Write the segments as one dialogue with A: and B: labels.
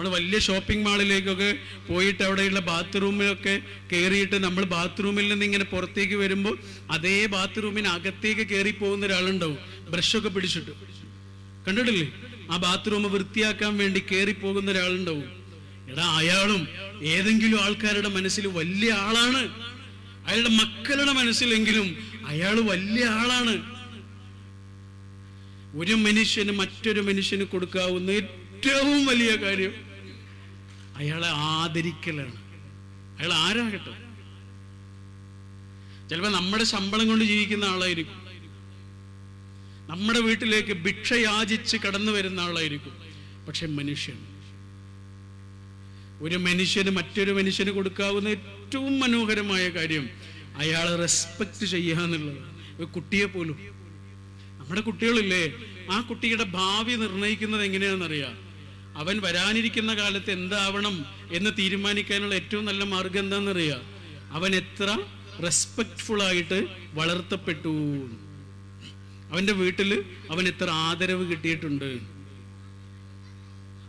A: നമ്മൾ വലിയ ഷോപ്പിംഗ് മാളിലേക്കൊക്കെ പോയിട്ട് അവിടെയുള്ള ബാത്റൂമിലൊക്കെ കയറിയിട്ട് നമ്മൾ ബാത്റൂമിൽ നിന്ന് ഇങ്ങനെ പുറത്തേക്ക് വരുമ്പോൾ അതേ ബാത്റൂമിനകത്തേക്ക് കയറി പോകുന്ന ഒരാളുണ്ടാവും. ബ്രഷൊക്കെ പിടിച്ചിട്ട്. കണ്ടിട്ടില്ലേ? ആ ബാത്റൂം വൃത്തിയാക്കാൻ വേണ്ടി കയറി പോകുന്ന ഒരാളുണ്ടാവും. എടാ അയാളും ഏതെങ്കിലും ആൾക്കാരുടെ മനസ്സിൽ വലിയ ആളാണ്. അയാളുടെ മക്കളുടെ മനസ്സിലെങ്കിലും അയാൾ വലിയ ആളാണ്. ഒരു മനുഷ്യന് മറ്റൊരു മനുഷ്യന് കൊടുക്കാവുന്ന ഏറ്റവും വലിയ കാര്യം അയാളെ ആദരിക്കലാണ്. അയാൾ ആരാകട്ടെ? ചിലപ്പോ നമ്മുടെ ശമ്പളം കൊണ്ട് ജീവിക്കുന്ന ആളായിരിക്കും. നമ്മുടെ വീട്ടിലേക്ക് ഭിക്ഷ യാചിച്ച് കടന്നു വരുന്ന ആളായിരിക്കും. പക്ഷെ മനുഷ്യൻ ഒരു മനുഷ്യന് മറ്റൊരു മനുഷ്യന് കൊടുക്കാവുന്ന ഏറ്റവും മനോഹരമായ കാര്യം അയാളെ റെസ്പെക്ട് ചെയ്യുക ഒരു കുട്ടിയെ പോലും. നമ്മുടെ കുട്ടികളില്ലേ ആ കുട്ടിയുടെ ഭാവി നിർണയിക്കുന്നത് എങ്ങനെയാണെന്നറിയാം? അവൻ വരാനിരിക്കുന്ന കാലത്ത് എന്താവണം എന്ന് തീരുമാനിക്കാനുള്ള ഏറ്റവും നല്ല മാർഗം എന്താണെന്നറിയാം? അവൻ എത്ര റെസ്പെക്ട്ഫുൾ ആയിട്ട് വളർത്തപ്പെട്ടു. അവന്റെ വീട്ടിൽ അവൻ എത്ര ആദരവ് കിട്ടിയിട്ടുണ്ട്.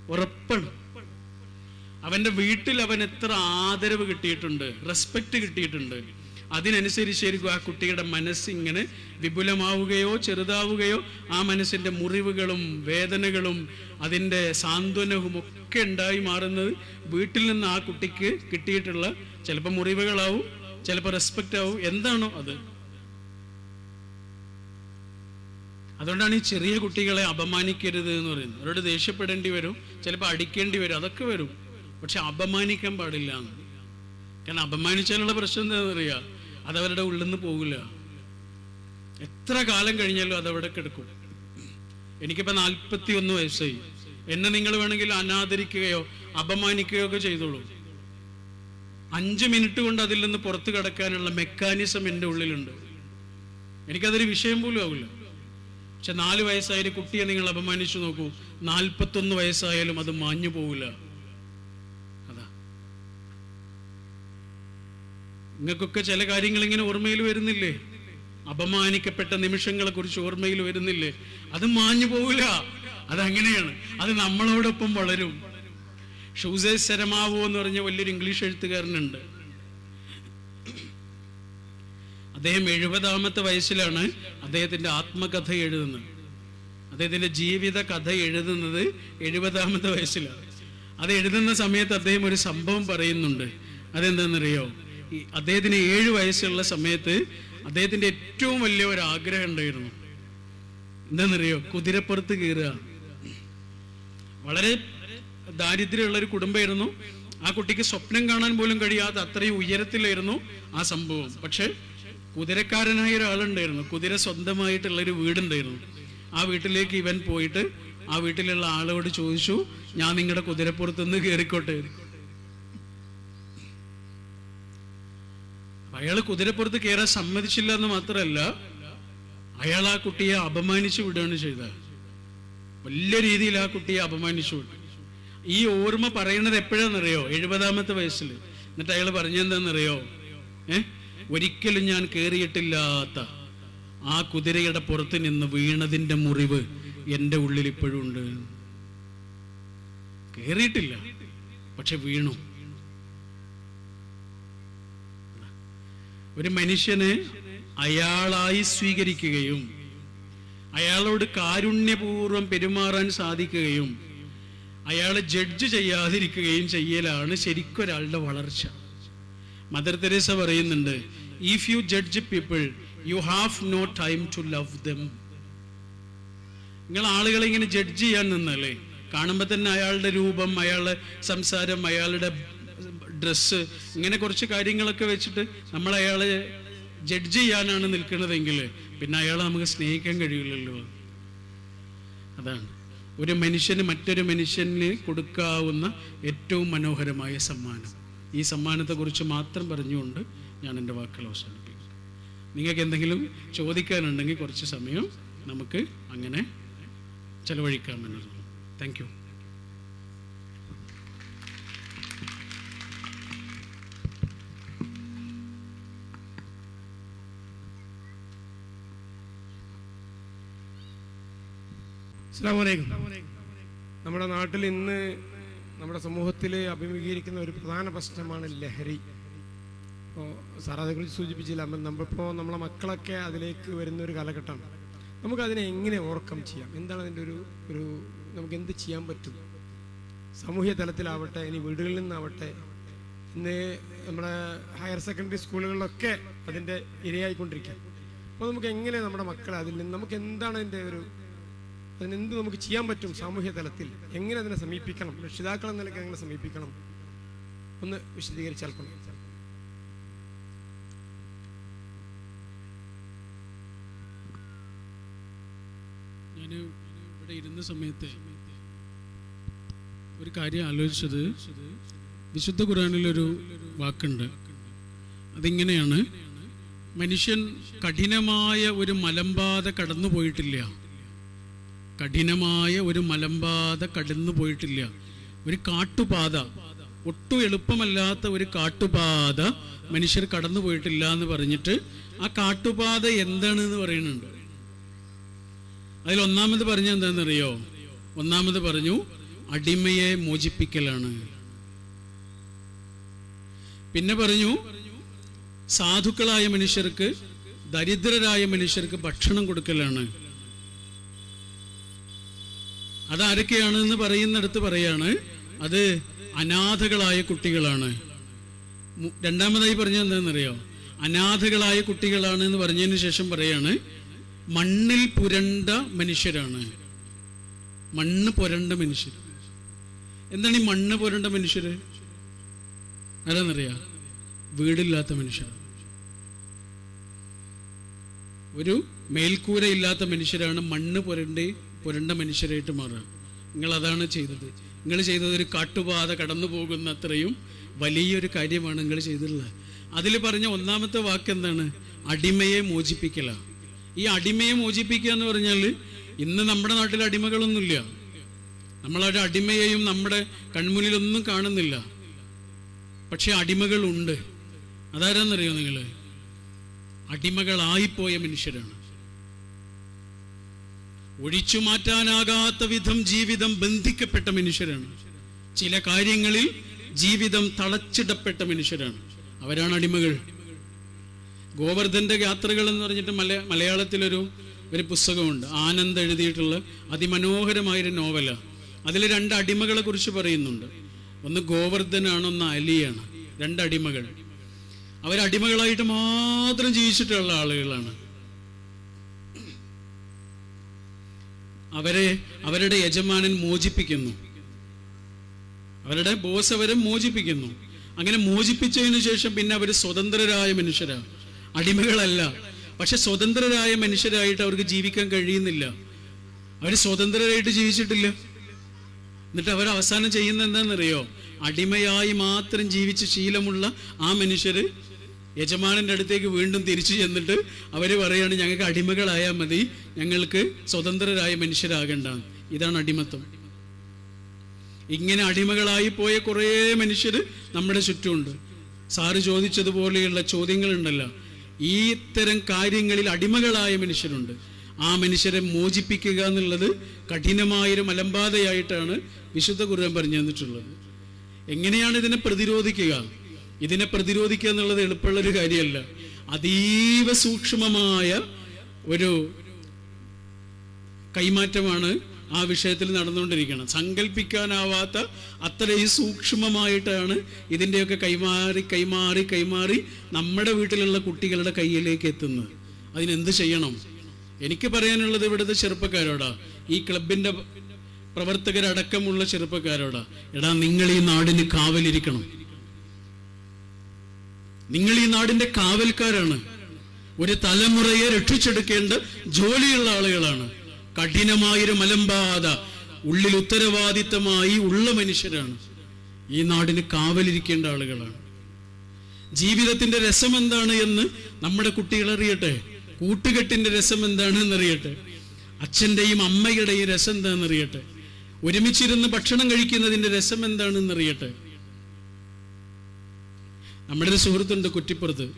A: ഉറപ്പാണ്. അവന്റെ വീട്ടിൽ അവൻ എത്ര ആദരവ് കിട്ടിയിട്ടുണ്ട് റെസ്പെക്ട് കിട്ടിയിട്ടുണ്ട്. അതിനനുസരിച്ചായിരിക്കും ആ കുട്ടിയുടെ മനസ്സിങ്ങനെ വിപുലമാവുകയോ ചെറുതാവുകയോ ആ മനസ്സിന്റെ മുറിവുകളും വേദനകളും അതിന്റെ സാന്ത്വനവും ഒക്കെ ഉണ്ടായി മാറുന്നത് വീട്ടിൽ നിന്ന് ആ കുട്ടിക്ക് കിട്ടിയിട്ടുള്ള ചിലപ്പോൾ മുറിവുകളാവും ചിലപ്പോൾ റെസ്പെക്റ്റ് ആവും. എന്താണോ അത്? അതുകൊണ്ടാണ് ഈ ചെറിയ കുട്ടികളെ അപമാനിക്കരുത് എന്ന് പറയുന്നത്. അവരോട് ദേഷ്യപ്പെടേണ്ടി വരും ചിലപ്പോൾ അടിക്കേണ്ടി വരും അതൊക്കെ വരും. പക്ഷെ അപമാനിക്കാൻ പാടില്ല എന്ന്. കാരണം അപമാനിച്ചാലുള്ള പ്രശ്നം എന്താണെന്ന് അറിയാം അതവരുടെ ഉള്ളിൽ നിന്ന് പോകില്ല. എത്ര കാലം കഴിഞ്ഞാലും അതവിടെ കിടക്കും. എനിക്കിപ്പോൾ നാൽപ്പത്തി ഒന്ന് വയസ്സായി. എന്നെ നിങ്ങൾ വേണമെങ്കിൽ അനാദരിക്കുകയോ അപമാനിക്കുകയോ ഒക്കെ ചെയ്തോളൂ. അഞ്ച് മിനിറ്റ് കൊണ്ട് അതിൽ നിന്ന് പുറത്ത് കിടക്കാനുള്ള മെക്കാനിസം എന്റെ ഉള്ളിലുണ്ട്. എനിക്കതൊരു വിഷയം പോലും ആവില്ല. പക്ഷെ നാല് വയസ്സായ ഒരു കുട്ടിയെ നിങ്ങൾ അപമാനിച്ചു നോക്കൂ. നാൽപ്പത്തൊന്ന് വയസ്സായാലും അത് മാഞ്ഞു പോവില്ല അതാ നിങ്ങൾക്കൊക്കെ ചില കാര്യങ്ങൾ ഇങ്ങനെ ഓർമ്മയിൽ വരുന്നില്ലേ? അപമാനിക്കപ്പെട്ട നിമിഷങ്ങളെ കുറിച്ച് ഓർമ്മയിൽ വരുന്നില്ലേ? അത് മാഞ്ഞു പോവില്ല. അതങ്ങനെയാണ്. അത് നമ്മളോടൊപ്പം വളരും. ഷൂസേ ശരമാവോ എന്ന് പറഞ്ഞ വലിയൊരു ഇംഗ്ലീഷ് എഴുത്തുകാരനുണ്ട്. അദ്ദേഹം എഴുപതാമത്തെ വയസ്സിലാണ് അദ്ദേഹത്തിന്റെ ആത്മകഥ എഴുതുന്നത്. അദ്ദേഹത്തിന്റെ ജീവിത കഥ എഴുതുന്നത് എഴുപതാമത്തെ വയസ്സിലാണ്. അത് എഴുതുന്ന സമയത്ത് അദ്ദേഹം ഒരു സംഭവം പറയുന്നുണ്ട്. അതെന്താണെന്നറിയോ? ഈ അദ്ദേഹത്തിന് ഏഴ് വയസ്സുള്ള സമയത്ത് അദ്ദേഹത്തിന്റെ ഏറ്റവും വലിയ ഒരു ആഗ്രഹം ഉണ്ടായിരുന്നു. എന്താണെന്നറിയോ? കുതിരപ്പുറത്ത് കയറുക. വളരെ ദാരിദ്ര്യമുള്ള ഒരു കുടുംബമായിരുന്നു. ആ കുട്ടിക്ക് സ്വപ്നം കാണാൻ പോലും കഴിയാത്ത അത്രയും ഉയരത്തിലായിരുന്നു ആ സംഭവം. പക്ഷെ കുതിരക്കാരനായ ഒരാളുണ്ടായിരുന്നു. കുതിര സ്വന്തമായിട്ടുള്ള ഒരു വീടുണ്ടായിരുന്നു. ആ വീട്ടിലേക്ക് ഇവൻ പോയിട്ട് ആ വീട്ടിലുള്ള ആളോട് ചോദിച്ചു ഞാൻ നിങ്ങളുടെ കുതിരപ്പുറത്തുനിന്ന് കയറിക്കോട്ടെ. അയാൾ കുതിരപ്പുറത്ത് കയറാൻ സമ്മതിച്ചില്ല എന്ന് മാത്രമല്ല അയാൾ ആ കുട്ടിയെ അപമാനിച്ചു വിടുകയാണ് ചെയ്തത്. വലിയ രീതിയിൽ ആ കുട്ടിയെ അപമാനിച്ചു വിട്ടു. ഈ ഓർമ്മ പറയുന്നത് എപ്പോഴാണെന്നറിയോ? എഴുപതാമത്തെ വയസ്സിൽ എന്നിട്ട് അയാൾ പറഞ്ഞെന്താണെന്നറിയോ? ഏ? ഒരിക്കലും ഞാൻ കയറിയിട്ടില്ലാത്ത ആ കുതിരയുടെ പുറത്ത് നിന്ന് വീണതിന്റെ മുറിവ് എന്റെ ഉള്ളിൽ ഇപ്പോഴും ഉണ്ട്. കയറിയിട്ടില്ല പക്ഷെ വീണു. ഒരു മനുഷ്യനെ അയാളായി സ്വീകരിക്കുകയും അയാളോട് കാരുണ്യപൂർവം പെരുമാറാൻ സാധിക്കുകയും അയാളെ ജഡ്ജ് ചെയ്യാതിരിക്കുകയും ചെയ്യലാണ് ശരിക്കൊരാളുടെ വളർച്ച. മദർ തെരേസ പറയുന്നുണ്ട് if you judge people you have no time to love them നിങ്ങൾ ആളുകളെ ഇങ്ങനെ ജഡ്ജ് ചെയ്യാൻ നിന്നല്ലേ? കാണുമ്പോൾ തന്നെ അയാളുടെ രൂപം അയാളുടെ സംസാരം അയാളുടെ ഡ്രസ്സ് ഇങ്ങനെ കുറച്ച് കാര്യങ്ങളൊക്കെ വെച്ചിട്ട് നമ്മൾ അയാളെ ജഡ്ജ് ചെയ്യാനാണ് നിൽക്കുന്നതെങ്കിൽ പിന്നെ അയാളെ നമുക്ക് സ്നേഹിക്കാൻ കഴിയില്ലല്ലോ. അതാണ്. ഒരു മനുഷ്യന് മറ്റൊരു മനുഷ്യന് കൊടുക്കാവുന്ന ഏറ്റവും മനോഹരമായ സമ്മാനം. ഈ സമ്മാനത്തെക്കുറിച്ച് മാത്രം പറഞ്ഞുകൊണ്ട് ഞാൻ എന്റെ വാക്കുകൾ അവസാനിപ്പിക്കും നിങ്ങൾക്ക് എന്തെങ്കിലും ചോദിക്കാനുണ്ടെങ്കിൽ കുറച്ച് സമയം നമുക്ക് അങ്ങനെ ചെലവഴിക്കാമെന്നുള്ളൂ താങ്ക് യു
B: അസ്സാം വലൈക്കും നമ്മുടെ നാട്ടിൽ ഇന്ന് നമ്മുടെ സമൂഹത്തിൽ അഭിമുഖീകരിക്കുന്ന ഒരു പ്രധാന പ്രശ്നമാണ് ലഹരി. ഇപ്പോൾ സാർ അതേക്കുറിച്ച് സൂചിപ്പിച്ചില്ല നമ്മളിപ്പോൾ നമ്മളെ മക്കളൊക്കെ അതിലേക്ക് വരുന്ന ഒരു കാലഘട്ടമാണ്. നമുക്കതിനെ എങ്ങനെ ഓവർകം ചെയ്യാം? എന്താണ് അതിന്റെ ഒരു ഒരു നമുക്ക് എന്ത് ചെയ്യാൻ പറ്റും? സാമൂഹ്യ തലത്തിലാവട്ടെ ഇനി വീടുകളിൽ നിന്നാവട്ടെ ഇന്ന് നമ്മുടെ ഹയർ സെക്കൻഡറി സ്കൂളുകളിലൊക്കെ അതിന്റെ ഇരയായിക്കൊണ്ടിരിക്കുക അപ്പോൾ നമുക്ക് എങ്ങനെ നമ്മുടെ മക്കളെ അതിൽ നിന്ന് നമുക്ക് എന്താണ് അതിന്റെ ഒരു അതിനെന്ത് നമുക്ക് ചെയ്യാൻ പറ്റും സാമൂഹ്യ തലത്തിൽ എങ്ങനെ അതിനെ സമീപിക്കണം? രക്ഷിതാക്കൾ നിലയ്ക്ക് എങ്ങനെ സമീപിക്കണം? ഒന്ന് വിശദീകരിച്ചാൽ കൊള്ളാം.
A: ഞാൻ ഇവിടെ ഇരുന്ന സമയത്ത് ഒരു കാര്യം ആലോചിച്ചത്. വിശുദ്ധ ഖുറാനിലൊരു വാക്കുണ്ട്. അതിങ്ങനെയാണ് മനുഷ്യൻ കഠിനമായ ഒരു മലമ്പാത കടന്നു പോയിട്ടില്ല കഠിനമായ ഒരു മലമ്പാത കടന്നു പോയിട്ടില്ല. ഒരു കാട്ടുപാത ഒട്ടും എളുപ്പമല്ലാത്ത ഒരു കാട്ടുപാത മനുഷ്യർ കടന്നു പോയിട്ടില്ല എന്ന് പറഞ്ഞിട്ട് ആ കാട്ടുപാത എന്താണെന്ന് പറയുന്നുണ്ട്. അതിൽ ഒന്നാമത് പറഞ്ഞ എന്താണെന്നറിയോ? ഒന്നാമത് പറഞ്ഞു അടിമയെ മോചിപ്പിക്കലാണ്. പിന്നെ പറഞ്ഞു സാധുക്കളായ മനുഷ്യർക്ക് ദരിദ്രരായ മനുഷ്യർക്ക് ഭക്ഷണം കൊടുക്കലാണ്. അതാരൊക്കെയാണ് എന്ന് പറയുന്നിടത്ത് പറയാണ് അത് അനാഥകളായ കുട്ടികളാണ്. രണ്ടാമതായി പറഞ്ഞത് എന്താണെന്നറിയോ? അനാഥകളായ കുട്ടികളാണ് എന്ന് പറഞ്ഞതിന് ശേഷം പറയാണ് മണ്ണിൽ പുരണ്ട മനുഷ്യരാണ്. മണ്ണ് പുരണ്ട മനുഷ്യർ. എന്താണ് ഈ മണ്ണ് പുരണ്ട മനുഷ്യര് ആരാന്നറിയാ? വീടില്ലാത്ത മനുഷ്യർ. ഒരു മേൽക്കൂര ഇല്ലാത്ത മനുഷ്യരാണ് മണ്ണ് പുരണ്ടി പുരണ്ട മനുഷ്യരായിട്ട് മാറുക. നിങ്ങൾ അതാണ് ചെയ്തത്. നിങ്ങൾ ചെയ്തത് ഒരു കാട്ടുപാത കടന്നു പോകുന്ന അത്രയും വലിയൊരു കാര്യമാണ് നിങ്ങൾ ചെയ്തിട്ടുള്ളത്. അതിൽ പറഞ്ഞ ഒന്നാമത്തെ വാക്ക് എന്താണ്? അടിമയെ മോചിപ്പിക്കല. ഈ അടിമയെ മോചിപ്പിക്കുക എന്ന് പറഞ്ഞാൽ ഇന്ന് നമ്മുടെ നാട്ടിൽ അടിമകളൊന്നുമില്ല. നമ്മളൊരു അടിമയെയും നമ്മുടെ കൺമുന്നിലൊന്നും കാണുന്നില്ല. പക്ഷെ അടിമകളുണ്ട്. അതാരാന്നറിയോ നിങ്ങൾ അടിമകളായിപ്പോയ മനുഷ്യരാണ്. ഒഴിച്ചു മാറ്റാനാകാത്ത വിധം ജീവിതം ബന്ധിക്കപ്പെട്ട മനുഷ്യരാണ്. ചില കാര്യങ്ങളിൽ ജീവിതം തളച്ചിടപ്പെട്ട മനുഷ്യരാണ്. അവരാണ് അടിമകൾ. ഗോവർദ്ധന്റെ യാത്രകൾ എന്ന് പറഞ്ഞിട്ട് മല മലയാളത്തിലൊരു ഒരു പുസ്തകമുണ്ട്. ആനന്ദ് എഴുതിയിട്ടുള്ള അതിമനോഹരമായൊരു നോവല. അതിൽ രണ്ട് അടിമകളെ കുറിച്ച് പറയുന്നുണ്ട്. ഒന്ന് ഗോവർദ്ധനാണ് ഒന്ന് അലിയാണ്. രണ്ട് അടിമകൾ. അവരടിമകളായിട്ട് മാത്രം ജീവിച്ചിട്ടുള്ള ആളുകളാണ്. അവരെ അവരുടെ യജമാനൻ മോചിപ്പിക്കുന്നു. അവരുടെ ബോസ് അവരെ മോചിപ്പിക്കുന്നു. അങ്ങനെ മോചിപ്പിച്ചതിന് ശേഷം പിന്നെ അവർ സ്വതന്ത്രരായ മനുഷ്യരാണ് അടിമകളല്ല. പക്ഷെ സ്വതന്ത്രരായ മനുഷ്യരായിട്ട് അവർക്ക് ജീവിക്കാൻ കഴിയുന്നില്ല. അവർ സ്വതന്ത്രരായിട്ട് ജീവിച്ചിട്ടില്ല. എന്നിട്ട് അവർ അവസാനം ചെയ്യുന്ന എന്താണെന്നറിയോ? അടിമയായി മാത്രം ജീവിച്ച് ശീലമുള്ള ആ മനുഷ്യര് യജമാനന്റെ അടുത്തേക്ക് വീണ്ടും തിരിച്ചു ചെന്നിട്ട് അവർ പറയാണ് ഞങ്ങൾക്ക് അടിമകളായാൽ മതി. ഞങ്ങൾക്ക് സ്വതന്ത്രരായ മനുഷ്യരാകണ്ട ഇതാണ് അടിമത്വം ഇങ്ങനെ അടിമകളായി പോയ കുറേ മനുഷ്യർ നമ്മുടെ ചുറ്റുമുണ്ട്. സാറ് ചോദിച്ചതുപോലെയുള്ള ചോദ്യങ്ങളുണ്ടല്ലോ. ഈ ഇത്തരം കാര്യങ്ങളിൽ അടിമകളായ മനുഷ്യരുണ്ട്. ആ മനുഷ്യരെ മോചിപ്പിക്കുക എന്നുള്ളത് കഠിനമായൊരു മലമ്പാതയായിട്ടാണ് വിശുദ്ധ കുറുവൻ പറഞ്ഞു തന്നിട്ടുള്ളത്. എങ്ങനെയാണ് ഇതിനെ പ്രതിരോധിക്കുക? ഇതിനെ പ്രതിരോധിക്കുക എന്നുള്ളത് എളുപ്പമുള്ള ഒരു കാര്യമല്ല. അതീവ സൂക്ഷ്മമായ ഒരു കൈമാറ്റമാണ് ആ വിഷയത്തിൽ നടന്നുകൊണ്ടിരിക്കുന്നത്. സങ്കല്പിക്കാനാവാത്ത അത്രയും സൂക്ഷ്മമായിട്ടാണ് ഇതിന്റെയൊക്കെ കൈമാറി കൈമാറി കൈമാറി നമ്മുടെ വീട്ടിലുള്ള കുട്ടികളുടെ കയ്യിലേക്ക് എത്തുന്നത്. അതിനെന്ത് ചെയ്യണം? എനിക്ക് പറയാനുള്ളത് ഇവിടുത്തെ ചെറുപ്പക്കാരോടാ. ഈ ക്ലബിന്റെ പ്രവർത്തകരടക്കമുള്ള ചെറുപ്പക്കാരോടാ. എടാ നിങ്ങൾ ഈ നാടിന് കാവലിരിക്കണം. നിങ്ങൾ ഈ നാടിന്റെ കാവൽക്കാരാണ്. ഒരു തലമുറയെ രക്ഷിച്ചെടുക്കേണ്ട ജോലിയുള്ള ആളുകളാണ്. കഠിനമായൊരു മലമ്പാത ഉള്ളിൽ ഉത്തരവാദിത്തമായി ഉള്ള മനുഷ്യരാണ്. ഈ നാടിന് കാവലിരിക്കേണ്ട ആളുകളാണ്. ജീവിതത്തിന്റെ രസം എന്താണ് എന്ന് നമ്മുടെ കുട്ടികൾ അറിയട്ടെ? കൂട്ടുകെട്ടിന്റെ രസം എന്താണ് എന്നറിയട്ടെ? അച്ഛന്റെയും അമ്മയുടെയും രസം എന്താണെന്നറിയട്ടെ ഒരുമിച്ചിരുന്ന് ഭക്ഷണം കഴിക്കുന്നതിന്റെ രസം എന്താണെന്ന് അറിയട്ടെ നമ്മുടെ സുഹൃത്തുണ്ട് കുറ്റിപ്പുറത്ത്.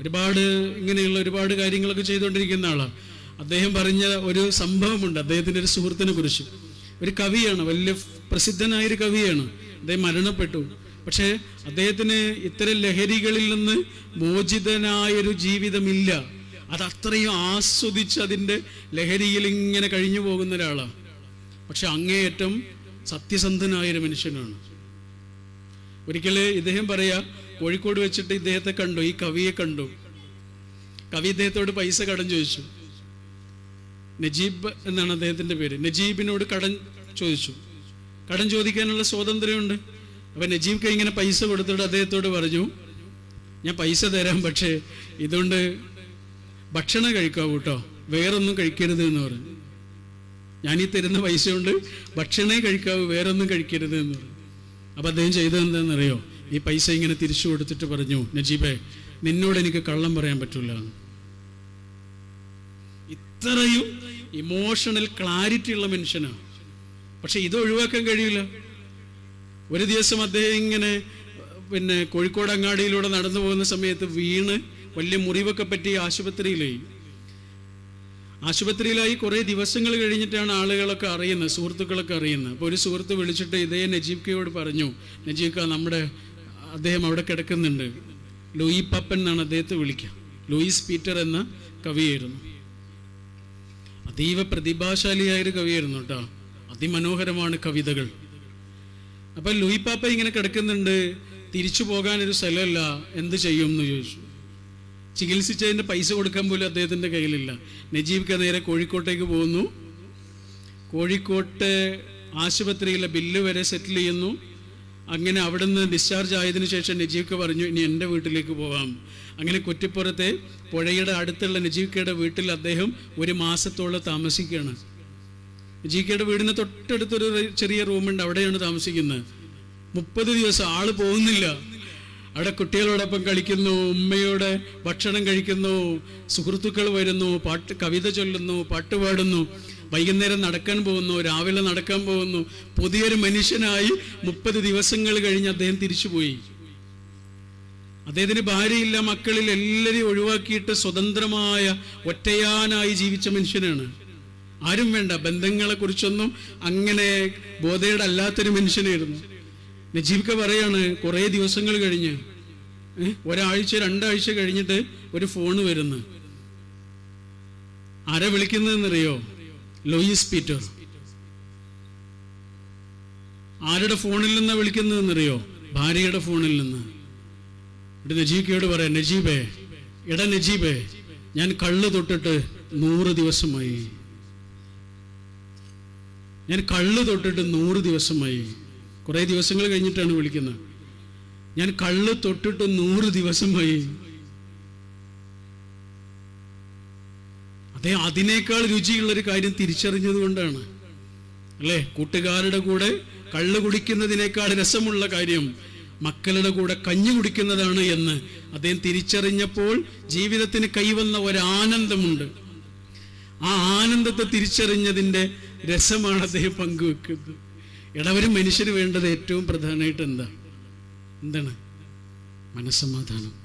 A: ഒരുപാട് ഇങ്ങനെയുള്ള ഒരുപാട് കാര്യങ്ങളൊക്കെ ചെയ്തുകൊണ്ടിരിക്കുന്ന ആളാണ് അദ്ദേഹം പറഞ്ഞ ഒരു സംഭവമുണ്ട്. അദ്ദേഹത്തിന്റെ ഒരു സുഹൃത്തിനെ കുറിച്ച്. ഒരു കവിയാണ് വലിയ പ്രസിദ്ധനായൊരു കവിയാണ്. അദ്ദേഹം മരണപ്പെട്ടു. പക്ഷേ അദ്ദേഹത്തിന് ഇത്തരം ലഹരികളിൽ നിന്ന് മോചിതനായൊരു ജീവിതമില്ല. അത് അത്രയും ആസ്വദിച്ച് അതിന്റെ ലഹരിയിൽ ഇങ്ങനെ കഴിഞ്ഞു പോകുന്ന ഒരാളാണ് പക്ഷെ അങ്ങേയറ്റം സത്യസന്ധനായൊരു മനുഷ്യനാണ്. ഒരിക്കൽ ഇദ്ദേഹം പറയാ കോഴിക്കോട് വെച്ചിട്ട് ഇദ്ദേഹത്തെ കണ്ടു ഈ കവിയെ കണ്ടു. കവി ഇദ്ദേഹത്തോട് പൈസ കടം ചോദിച്ചു. നജീബ് എന്നാണ് അദ്ദേഹത്തിന്റെ പേര്. നജീബിനോട് കടം ചോദിച്ചു. കടം ചോദിക്കാനുള്ള സ്വാതന്ത്ര്യമുണ്ട്. അപ്പൊ നജീബ് ഇങ്ങനെ പൈസ കൊടുത്തിട്ട് അദ്ദേഹത്തോട് പറഞ്ഞു ഞാൻ പൈസ തരാം പക്ഷേ ഇതുകൊണ്ട് ഭക്ഷണം കഴിക്കാവൂ കേട്ടോ. വേറൊന്നും കഴിക്കരുത് എന്ന് പറഞ്ഞു. ഞാൻ ഈ തരുന്ന പൈസ കൊണ്ട് ഭക്ഷണേ കഴിക്കാവൂ വേറൊന്നും കഴിക്കരുത് എന്ന് പറഞ്ഞു. അപ്പൊ അദ്ദേഹം ചെയ്തത് എന്താണെന്നറിയോ? ഈ പൈസ ഇങ്ങനെ തിരിച്ചു കൊടുത്തിട്ട് പറഞ്ഞു നജീബെ നിന്നോട് എനിക്ക് കള്ളം പറയാൻ പറ്റൂല. ഇത്രയും ഇമോഷണൽ ക്ലാരിറ്റി ഉള്ള മനുഷ്യനാണ് പക്ഷെ ഇത് ഒഴിവാക്കാൻ കഴിയില്ല ഒരു ദിവസം അദ്ദേഹം ഇങ്ങനെ പിന്നെ കോഴിക്കോട് അങ്ങാടിയിലൂടെ നടന്നു പോകുന്ന സമയത്ത് വീണ് വലിയ മുറിവൊക്കെ പറ്റി ആശുപത്രിയിലായി ആശുപത്രിയിലായി കുറേ ദിവസങ്ങൾ കഴിഞ്ഞിട്ടാണ് ആളുകളൊക്കെ അറിയുന്നത് സുഹൃത്തുക്കളൊക്കെ അറിയുന്നത്. അപ്പോൾ ഒരു സുഹൃത്ത് വിളിച്ചിട്ട് ഇതേ നജീബ് കയോട് പറഞ്ഞു നജീബ് ക നമ്മുടെ അദ്ദേഹം അവിടെ കിടക്കുന്നുണ്ട്. ലൂയി പപ്പൻ എന്നാണ് അദ്ദേഹത്തെ വിളിക്കുക. ലൂയിസ് പീറ്റർ എന്ന കവിയായിരുന്നു. അതീവ പ്രതിഭാശാലിയായൊരു കവിയായിരുന്നു കേട്ടോ. അതിമനോഹരമാണ് കവിതകൾ. അപ്പൊ ലൂയി പാപ്പ ഇങ്ങനെ കിടക്കുന്നുണ്ട്. തിരിച്ചു പോകാനൊരു സ്ഥലമല്ല. എന്ത് ചെയ്യും എന്ന് ചോദിച്ചു. ചികിത്സിച്ചതിന്റെ പൈസ കൊടുക്കാൻ പോലും അദ്ദേഹത്തിന്റെ കയ്യിലില്ല. നജീബ് നേരെ കോഴിക്കോട്ടേക്ക് പോകുന്നു കോഴിക്കോട്ട് ആശുപത്രിയിലെ ബില്ല് വരെ സെറ്റിൽ ചെയ്യുന്നു. അങ്ങനെ അവിടെ നിന്ന് ഡിസ്ചാർജ് ആയതിനു ശേഷം നജീബ്ക്ക് പറഞ്ഞു ഇനി എന്റെ വീട്ടിലേക്ക് പോവാം. അങ്ങനെ കുറ്റിപ്പുറത്തെ പുഴയുടെ അടുത്തുള്ള നജീബ്ക്കയുടെ വീട്ടിൽ അദ്ദേഹം ഒരു മാസത്തോളം താമസിക്കുകയാണ്. നജീബ്ക്കയുടെ വീടിന് തൊട്ടടുത്തൊരു ചെറിയ റൂമുണ്ട് അവിടെയാണ് താമസിക്കുന്നത്. മുപ്പത് ദിവസം ആൾ പോകുന്നില്ല. അവിടെ കുട്ടികളോടൊപ്പം കളിക്കുന്നു ഉമ്മയോടെ ഭക്ഷണം കഴിക്കുന്നു സുഹൃത്തുക്കൾ വരുന്നു പാട്ട് കവിത ചൊല്ലുന്നു പാട്ട് പാടുന്നു. വൈകുന്നേരം നടക്കാൻ പോകുന്നു രാവിലെ നടക്കാൻ പോകുന്നു. പുതിയൊരു മനുഷ്യനായി മുപ്പത് ദിവസങ്ങൾ കഴിഞ്ഞ് അദ്ദേഹം തിരിച്ചുപോയി. അദ്ദേഹത്തിന് ഭാര്യയില്ല മക്കളിൽ എല്ലാവരെയും ഒഴിവാക്കിയിട്ട് സ്വതന്ത്രമായ ഒറ്റയാനായി ജീവിച്ച മനുഷ്യനാണ്. ആരും വേണ്ട ബന്ധങ്ങളെ കുറിച്ചൊന്നും അങ്ങനെ ബോധയുടെ അല്ലാത്തൊരു മനുഷ്യനായിരുന്നു. നജീബ്ക്ക പറയാണ് കുറേ ദിവസങ്ങൾ കഴിഞ്ഞ് ഒരാഴ്ച രണ്ടാഴ്ച കഴിഞ്ഞിട്ട് ഒരു ഫോണ് വരുന്നു. ആരാ വിളിക്കുന്നതെന്നറിയോ? Luis Peter. ആരുടെ ഫോണിൽ നിന്നാണ് വിളിക്കുന്നതെന്നറിയോ? ഭാര്യയുടെ ഫോണിൽ നിന്ന്. ഇവിടെ നജീബിയോട് പറയാം നജീബേ എട നജീബേ ഞാൻ കള്ള് തൊട്ടിട്ട് നൂറ് ദിവസമായി. ഞാൻ കള്ള് തൊട്ടിട്ട് നൂറ് ദിവസമായി. കുറേ ദിവസങ്ങൾ കഴിഞ്ഞിട്ടാണ് വിളിക്കുന്നത്. ഞാൻ കള്ള് തൊട്ടിട്ട് നൂറ് ദിവസമായി. അതേ അതിനേക്കാൾ രുചിയുള്ള ഒരു കാര്യം തിരിച്ചറിഞ്ഞത് കൊണ്ടാണ്. അല്ലേ? കൂട്ടുകാരുടെ കൂടെ കള്ള് കുടിക്കുന്നതിനേക്കാൾ രസമുള്ള കാര്യം മക്കളുടെ കൂടെ കഞ്ഞി കുടിക്കുന്നതാണ് എന്ന് അദ്ദേഹം തിരിച്ചറിഞ്ഞപ്പോൾ ജീവിതത്തിന് കൈവന്ന ഒരാനന്ദമുണ്ട്. ആ ആനന്ദത്തെ തിരിച്ചറിഞ്ഞതിന്റെ രസമാണ് അദ്ദേഹം പങ്കുവെക്കുന്നത്. ഇടവരും മനുഷ്യന് വേണ്ടത് ഏറ്റവും പ്രധാനമായിട്ട് എന്താ? എന്താണ്? മനസ്സമാധാനം.